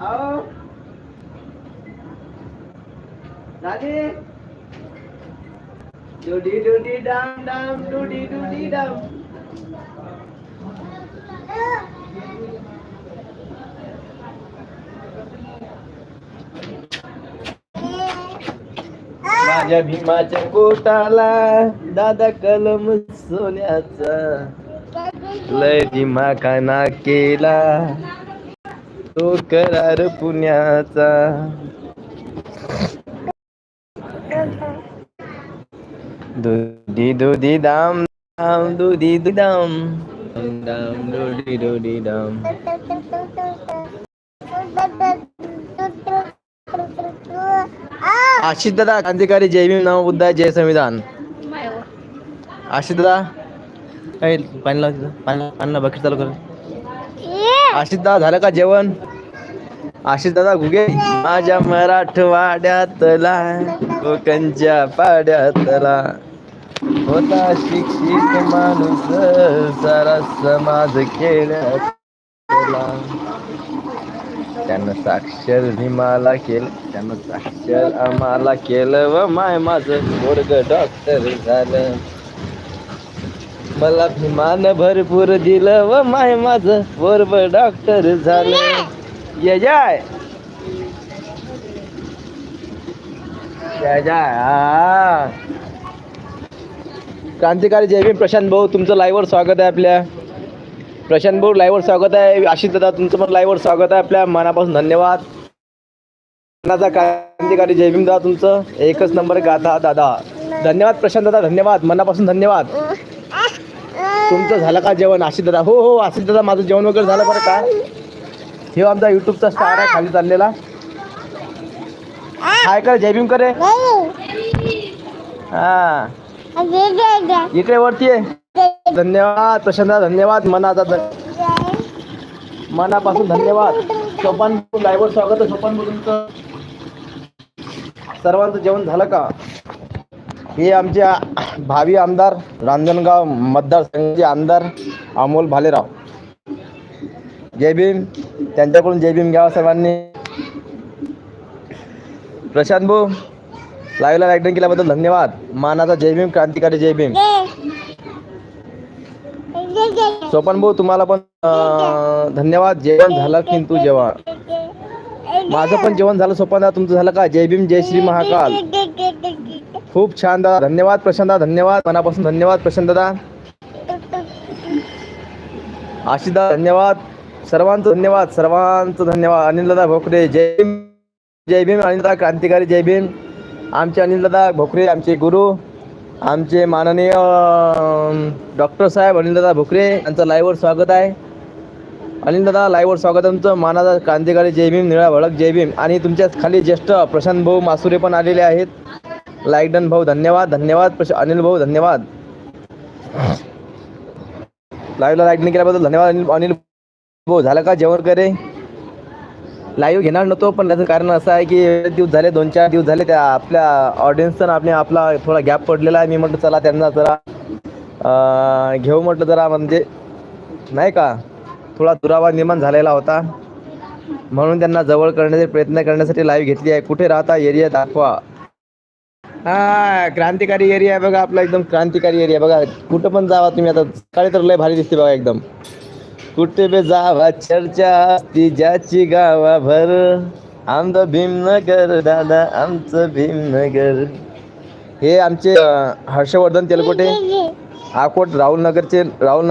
आओ। दादी। डुडी डुडी डाम डाम डुडी डुडी डाम। माझ्या भीमाच्या कोटाला दादा कलम सोन्याचा. लय दिमाखाना केला. तो करार पुण्याचा. दुधी दुधी दाम दाम दुधी दुदाम दाम दाम दुधी दुधी दाम आशिष दादा क्रांतिकारी जय भीम नाम बुद्धा जय संविधान. आशिष दादा. काय पाणी लाव तिथं. पाणी पाणी लाव, चालू कर. आशिष दादा झालं का जेवण? आशिष दादा घुगे. माझ्या मराठवाड्यातला कोकणच्या पाड्यातला. होता शिक्षित माणूस सारा समाज केला त्यानं साक्षर भीमाला केलं त्यानं साक्षर आम्हाला केलं व माय माझं पोरग डॉक्टर झालं. मला भिमान भरपूर दिलं व माय माझं बरोबर डॉक्टर झालं. ये जाय. क्रांतिकारी जय भीम प्रशांत भाऊ तुमचं लाईव्हवर स्वागत आहे आपल्या. प्रशांत भाऊ लाईव्हवर स्वागत आहे. आशिष दादा तुमचं पण लाईव्हवर स्वागत आहे आपल्या. मनापासून धन्यवाद. मनाचा क्रांतिकारी जय भीम दादा तुमचं. एकच नंबर गाथा दादा. धन्यवाद प्रशांत दादा धन्यवाद. मनापासून धन्यवाद. तुमचं झालं का जेवण? आशिष दादा हो हो आशिष दादा माझं जेवण वगैरे झालं बरं का? हे आमचा युट्यूबचा स्टार आहे खाली चाललेला. काय कर जय भीम करे हा. इकडे वरती आहे धन्यवाद प्रशांत धन्यवाद मनाचा मनापासून धन्यवाद. सोपान लाईव्हवर स्वागत आहे सोपान तुमचं. सर्वांचं जेवण झालं का? हे आमच्या भावी आमदार रांजणगाव मतदारसंघाचे आमदार अमोल भालेराव. जय भीम. त्यांच्याकडून जय भीम घ्यावा सर्वांनी. प्रशांत भाऊ लाईव्हला लाईटन केल्याबद्दल धन्यवाद. मानाचा जय भीम क्रांतिकारी जय भीम. सोपन भाऊ तुम्हाला पण धन्यवाद. जेवण झालं की तू जेवण? माझं पण जेवण झालं सोपन तुमचं झालं का? जय भीम जय श्री महाकाल. खूप छान दादा. धन्यवाद प्रशांत दादा धन्यवाद. मनापासून धन्यवाद प्रशांत दादा. आशिष दादा धन्यवाद. सर्वांचं धन्यवाद सर्वांचं धन्यवाद. अनिल दादा भोकरे जय भीम. जय भीम. अनिल दादा क्रांतिकारी जय भीम. आमचे अनिल दादा भोकरे आमचे गुरु आमचे माननीय डॉक्टर साहेब अनिल दादा भोकरे यांचं लाईव्हवर स्वागत आहे. अनिल दादा लाईव्हवर स्वागत तुमचं. मानाचा क्रांतिकारी जय भीम. निळा भडक जय भीम. आणि तुमच्या खाली ज्येष्ठ प्रशांत भाऊ मासुरे पण आलेले आहेत. लाईकडन भाऊ धन्यवाद धन्यवाद प्रश अनिल भाऊ धन्यवाद. लाईव्हला लाईक नाही केल्याबद्दल धन्यवाद अनिल अनिल भाऊ झालं का जेवण करे लाईव्ह घेणार नव्हतो पण त्याचं कारण असं आहे की दिवस झाले दोन चार दिवस झाले त्या आपल्या ऑडियन्सचा आपल्या आपला थोडा गॅप पडलेला आहे. मी म्हटलं चला त्यांना जरा घेऊ म्हटलं जरा म्हणजे नाही का? थोडा दुरावा निर्माण झालेला होता. म्हणून त्यांना जवळ करण्याचे प्रयत्न करण्यासाठी लाईव्ह घेतली आहे. कुठे राहता? एरिया दाखवा. हा क्रांतिकारी एरिया आहे बघा आपला एकदम क्रांतिकारी एरिया बघा. कुठं पण जावा तुम्ही आता. सकाळी तर लय भारी दिसते बघा एकदम. कुठे बे जावा चर्चा असती ज्याची गावाभर. आमचं भीमनगर दादा आमचं भीमनगर. हे आमचे हर्षवर्धन तेलकोटे आकोट राहुल नगरचे राहुल